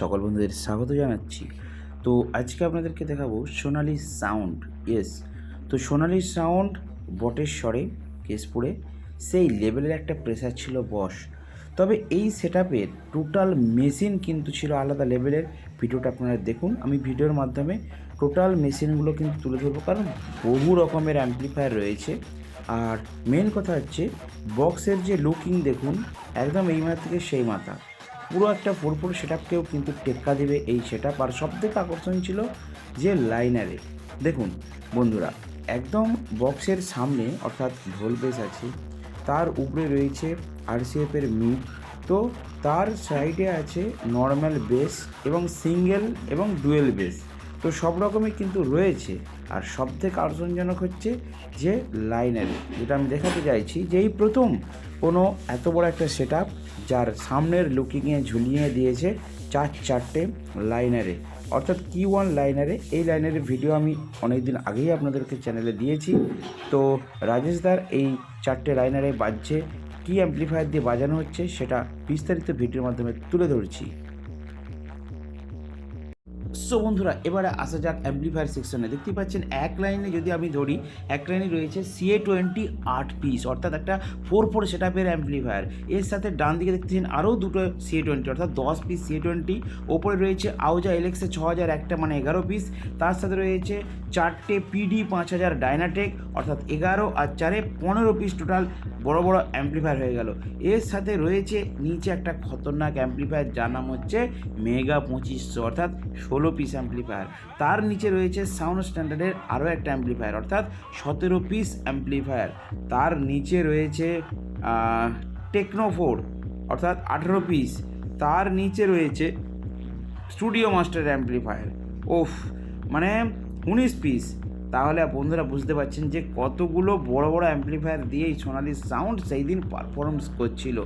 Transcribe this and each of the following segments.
সকল বন্ধুদের স্বাগত জানাচ্ছি। তো আজকে আপনাদেরকে দেখাবো সোনালি সাউন্ড ইয়েস তো সোনালি সাউন্ড বটের স্বরে কেশপুরে সেই লেভেলের একটা প্রেসার ছিল বস তবে এই সেট টোটাল মেশিন কিন্তু ছিল আলাদা লেভেলের ভিডিওটা আপনারা দেখুন। আমি ভিডিওর মাধ্যমে টোটাল মেশিনগুলো কিন্তু তুলে ধরবো, কারণ বহু রকমের অ্যাম্প্লিফায়ার রয়েছে। আর মেন কথা হচ্ছে বক্সের যে লুকিং দেখুন, একদম এই মাথা থেকে সেই মাথা পুরো একটা ফোর ফোর সেট আপকেও কিন্তু টেক্কা দেবে এই সেট আপ আর সব থেকে আকর্ষণ ছিল যে লাইনারে। দেখুন, বন্ধুরা, একদম বক্সের সামনে, অর্থাৎ ঢোল বেস আছে, তার উপরে রয়েছে আরসিএফের মিড তো তার সাইডে আছে নর্মাল বেস এবং সিঙ্গেল এবং ডুয়েল বেস তো সব রকমই কিন্তু রয়েছে। আর সব থেকে আকর্ষণজনক হচ্ছে যে লাইনারি, যেটা আমি দেখাতে চাইছি যে এই প্রথম কোনো এত বড় একটা সেট যার সামনের লুকিংয়ে ঝুলিয়ে দিয়েছে চার চারটে লাইনারে। অর্থাৎ কি ওয়ান লাইনারে, এই লাইনারের ভিডিও আমি অনেক দিন আগেই আপনাদেরকে চ্যানেলে দিয়েছি। তো রাজেশদার এই চারটে লাইনারে বাজছে, কী অ্যাম্প্লিফায়ার দিয়ে বাজানো হচ্ছে সেটা বিস্তারিত ভিডিওর মাধ্যমে তুলে ধরছি। সো বন্ধুরা, এবারে আসা যাক অ্যাম্প্লিফায়ার সেকশনে দেখতে পাচ্ছেন, এক লাইনে যদি আমি ধরি, এক লাইনে রয়েছে সিএ টোয়েন্টি আট পিস অর্থাৎ একটা ফোর ফোর সেট আপের অ্যাম্প্লিফায়ার এর সাথে ডান দিকে দেখতেছেন আরও দুটো সিএ টোয়েন্টি অর্থাৎ দশ পিস সিএ টোয়েন্টি ওপরে রয়েছে আউজা এলেক্সে ছ হাজার একটা মানে এগারো পিস তার সাথে রয়েছে চারটে পিডি পাঁচ হাজার ডায়নাটেক অর্থাৎ এগারো আর চারে পনেরো পিস টোটাল বড় বড় অ্যাম্প্লিফায়ার হয়ে গেল। এর সাথে রয়েছে নিচে একটা খতরনাক অ্যাম্প্লিফায়ার যার নাম হচ্ছে মেগা পঁচিশশো, অর্থাৎ ষোলো পিস অ্যাম্প্লিফায়ার তার নিচে রয়েছে সাউন্ড স্ট্যান্ডার্ডের আরও একটা অ্যাম্প্লিফায়ার অর্থাৎ সতেরো পিস অ্যাম্প্লিফায়ার তার নিচে রয়েছে টেকনোফোর অর্থাৎ আঠেরো পিস তার নিচে রয়েছে স্টুডিও মাস্টার অ্যাম্প্লিফায়ার ওফ মানে উনিশ পিস তাহলে বন্ধুরা বুঝতে পারছেন যে কতগুলো বড় বড় অ্যাম্প্লিফায়ার দিয়ে এই সোনালি সাউন্ড সেই দিন পারফরমেন্স করছিল।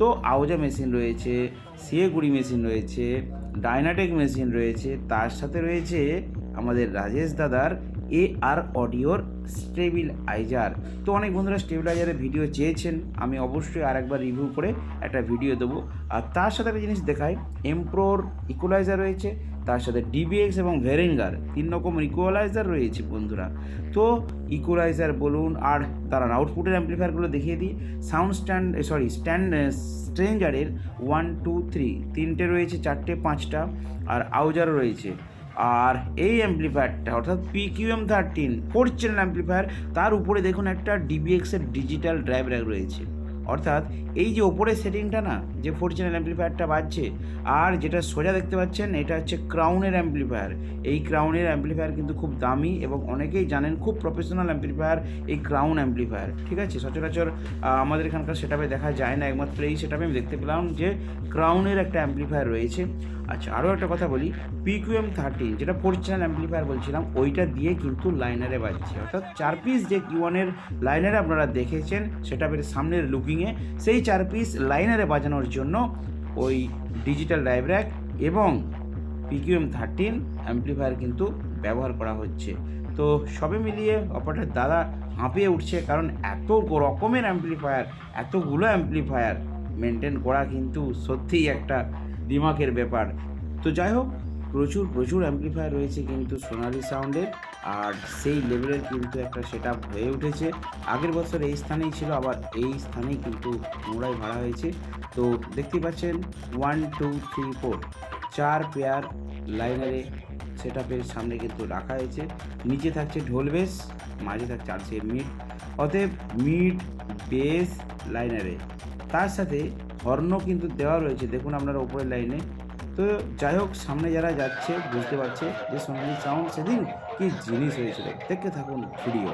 তো আউজা মেশিন রয়েছে সিএ গুড়ি মেশিন রয়েছে ডাইনাটেক মেশিন রয়েছে, তার সাথে রয়েছে আমাদের রাজেশ দাদার এ আর অডিওর স্টেবিল আইজার তো অনেক বন্ধুরা স্টেবিলাইজারের ভিডিও চেয়েছেন, আমি অবশ্যই আর একবার রিভিউ করে একটা ভিডিও দেবো। আর তার সাথে একটা জিনিস দেখাই এমপ্রোর ইকুলাইজার রয়েছে তার সাথে ডিবিএক্স এবং ভেরেঙ্গার তিন রকম ইকুয়ালাইজার রয়েছে বন্ধুরা। তো ইকুয়ালাইজার বলুন, আর তারা আউটপুটের অ্যাম্প্লিফায়ারগুলো দেখিয়ে দিই। সাউন্ড স্ট্যান্ড সরি স্ট্যান্ড স্ট্রেঞ্জারের ওয়ান টু থ্রি তিনটে রয়েছে, চারটে, পাঁচটা, আর আউজারও রয়েছে। আর এই অ্যাম্প্লিফায়ারটা অর্থাৎ P Q M thirteen four channel amplifier তার উপরে দেখুন একটা ডিবিএক্সের ডিজিটাল ড্রাইভ র্যাক রয়েছে। অর্থাৎ এই যে ওপরের সেটিংটা না, যে ফোর চ্যানেল অ্যাম্প্লিফায়ারটা বাজছে, আর যেটা সোজা দেখতে পাচ্ছেন, এটা হচ্ছে ক্রাউনের অ্যাম্প্লিফায়ার এই ক্রাউনের অ্যাম্প্লিফায়ার কিন্তু খুব দামি এবং অনেকেই জানেন খুব প্রফেশনাল অ্যাম্প্লিফায়ার এই ক্রাউন অ্যাম্প্লিফায়ার ঠিক আছে? সচরাচর আমাদের এখানকার সেটাপে দেখা যায় না, একমাত্র এই সেটাপে আমি দেখতে পেলাম যে ক্রাউনের একটা অ্যাম্প্লিফায়ার রয়েছে। আচ্ছা আরও একটা কথা বলি পিকিউএম থার্টিন যেটা ফোর চ্যানেল অ্যাম্প্লিফায়ার বলছিলাম, ওইটা দিয়ে কিন্তু লাইনারে বাজছে। অর্থাৎ চার পিস যে কিউয়ানের লাইনারে আপনারা দেখেছেন সেটা বের সামনের লুকিংয়ে সেই চার পিস লাইনারে বাজানোর জন্য ওই ডিজিটাল ড্রাইভ র্যাক এবং পিকিউএম থার্টিন অ্যাম্প্লিফায়ার কিন্তু ব্যবহার করা হচ্ছে। তো সবে মিলিয়ে অপারেটার দাদা হাঁপিয়ে উঠছে কারণ এত রকমের অ্যাম্প্লিফায়ার, এতগুলো অ্যাম্প্লিফায়ার মেনটেন করা কিন্তু সত্যিই একটা দিমাগের ব্যাপার। তো যাই হোক প্রচুর প্রচুর অ্যাম্প্লিফায়ার রয়েছে কিন্তু সোনালি সাউন্ডের আর সেই লেভেলের কিন্তু একটা সেট হয়ে উঠেছে। আগের বছর এই স্থানেই ছিল, আবার এই স্থানেই কিন্তু পুনরায় ভাড়া হয়েছে। তো দেখতেই পাচ্ছেন ওয়ান টু থ্রি ফোর চার পেয়ার লাইনারে সেট সামনে কিন্তু রাখা হয়েছে। নিচে থাকছে ঢোল বেস মাঝে থাকছে আরসি মিড অতএব মিড বেস লাইনারে তার সাথে হর্ন কিন্তু দেওয়া রয়েছে। দেখুন আপনারা উপরের লাইনে তো যাই হোক সামনে যারা যাচ্ছে বুঝতে পারছে যে সোনালি সাউন্ড সেদিন কি জিনিস হয়েছিল। দেখতে থাকুন ভিডিও.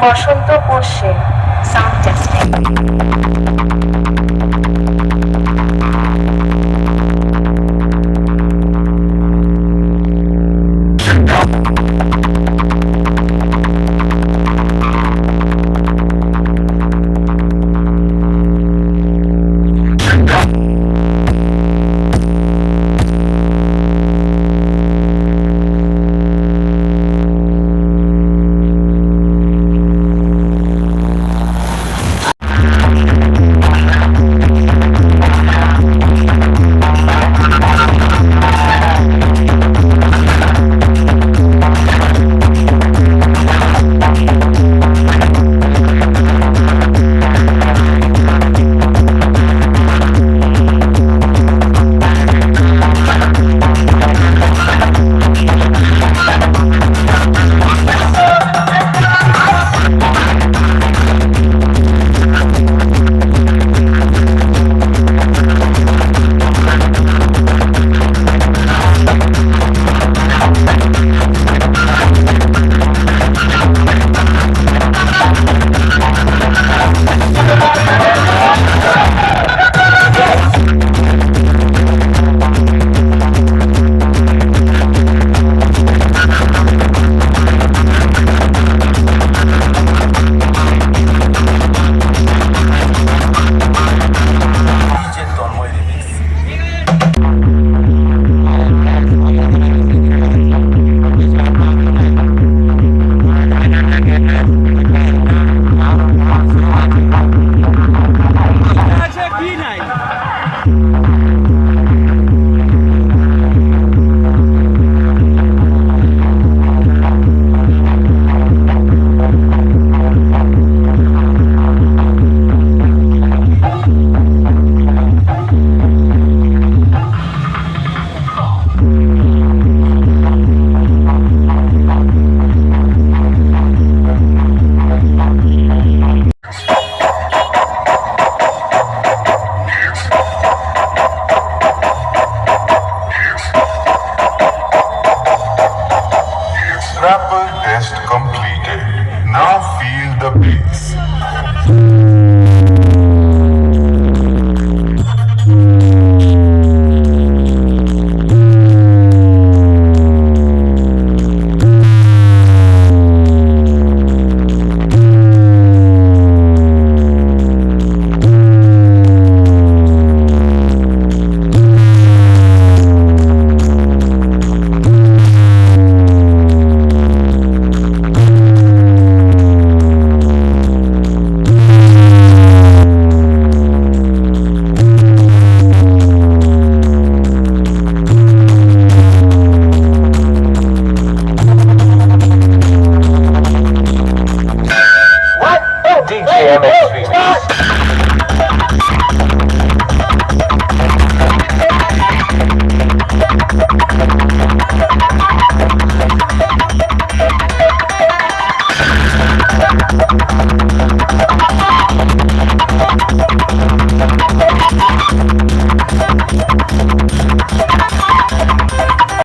বসন্ত কোষে সাউন্ড